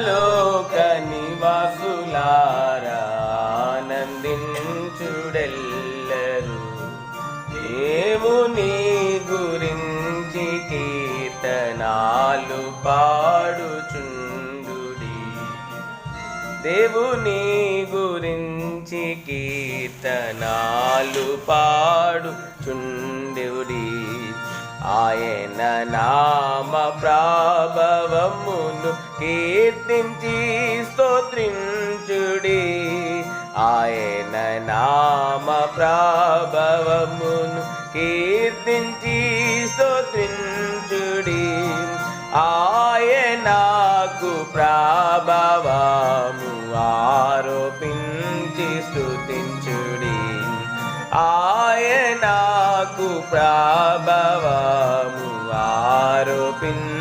లోక నివాసులారా ఆనందించుడెల్లరు దేవుని గురించి కీర్తనాలు పాడుచుండుడి. దేవుని గురించి కీర్తనాలు పాడుచుండుడి. ఆయన నామ ప్రాభవమును కీర్తించి స్తోత్రించుడి. ఆయన నామ ప్రాభవమును కీర్తించి స్తోత్రించుడి. ఆయనకు ప్రాభవము ఆరోపించి స్తుతించుడి. ఆయనకు ప్రాభవము ఆరోపించి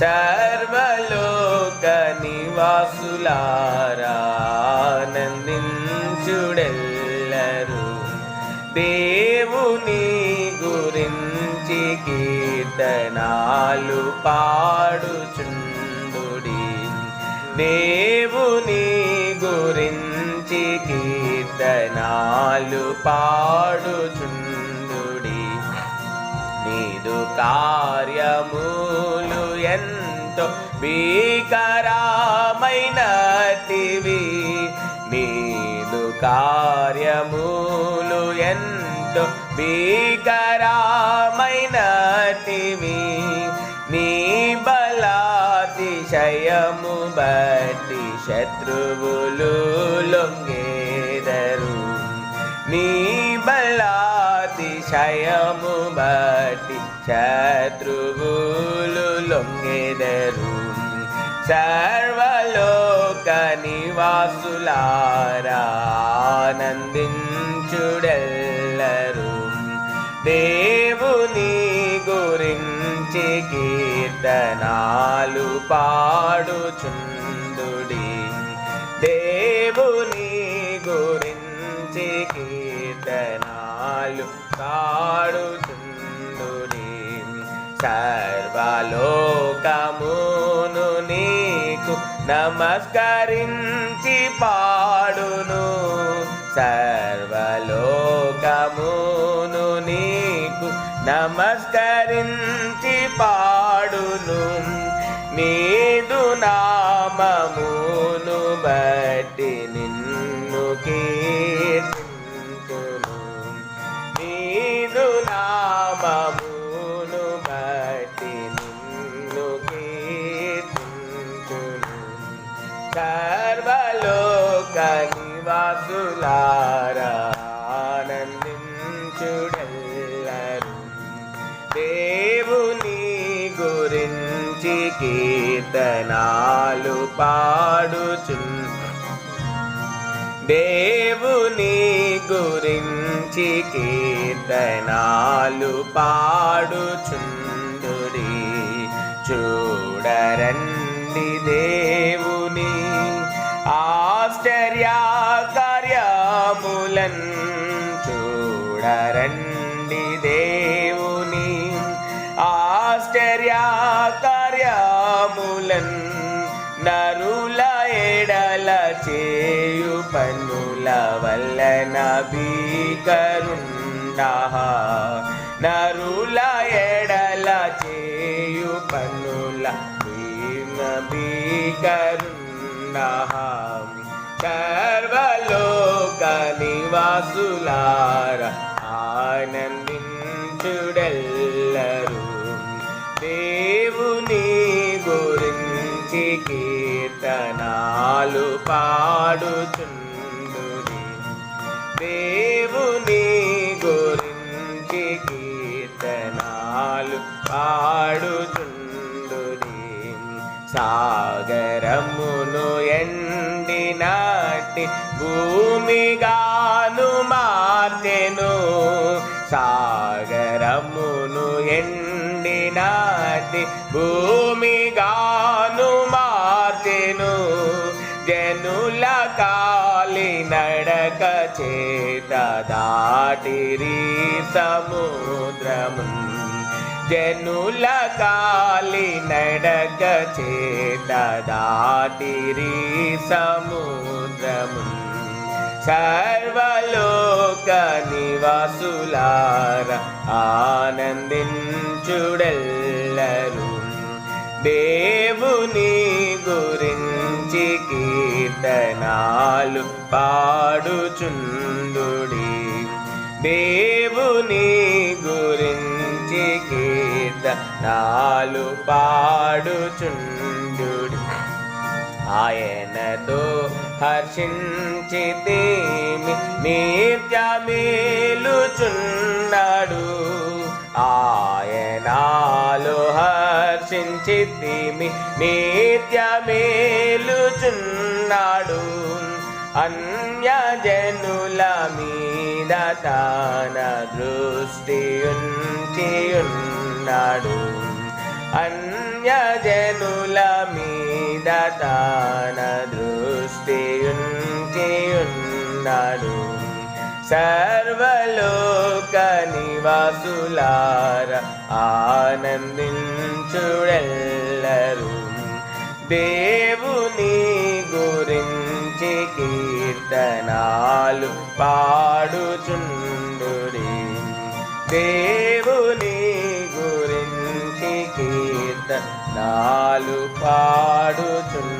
సర్వలోక నివాసులారానందించుడెల్లరు దేవుని గురించి కీర్తనాలు పాడుచుండుడి. దేవుని గురించి కీర్తనాలు పాడుచుండు నీదు కార్యములు ఎంతో భీకరామైనటివి. నీదు కార్యములు ఎంతో భీకరామైనటివి. నీ బలాతిశయము బట్టి శత్రువులు లొంగేదరు. నీ బలాతిశయము బట్టి శత్రువులు లొంగెదరు. సర్వలోక నివాసులారానందించుడెల్లరు దేవుని గురించి కీర్తనాలు పాడుచుందుడి. దేవుని గురించి కీర్తనాలు పా సర్వలోకమును నీకు నమస్కరించి పాడును. సర్వలోకమును నీకు నమస్కరించి పాడును. నీదు నామమును బట్టి నిన్ను కీర్తించును. నీదు నామము కీర్తనాలు పాడుచున్ దేవుని గురించి కీర్తనాలు పాడుచుందుడి చూడరండి దేవుని ఆశ్చర్య కార్యములన్ చూడరండి నరుల ఎడల చేయు పనుల వల్లన భీకరుండా నరుల ఎడల చేయు పనుల భీమ భీకరుండా సర్వలోక నివాసులార ఆనంద కీర్తనాలు దేవుని గురించి కీర్తనాలు పాడుచుండుడి సాగరమును ఎండినాటి భూమిగాను మార్చెను. సాగరమును ఎండినాటి భూమి జనుల కాలి నడక చేత దాటిరి సముద్రము జనుల కాలి నడక చేత దాటిరి సముద్రము సర్వలోక నివాసులార ఆనందించుడెల్లరు. దేవుని కీర్తనాలు పాడుచుందుడి దేవుని గురించి కీర్తనాలు పాడుచుండుడి. ఆయనతో హర్షించితేమి నిత్యమేలుచున్నాడు ఆయనాలు హర్షించితేమి నిత్యమేలుచున్నాడు అన్యజనుల మీద తన దృష్టి ఉంచి ఉన్నాడు అన్యజనుల మీద తన దృష్టి ఉంచి ఉన్నాడు సర్వలోక నివాసులార ఆనందించుడెల్లరు. దేవు కీర్తనాలు పాడుచుండుడి. దేవుని గురించి కీర్తనాలు పాడుచుండు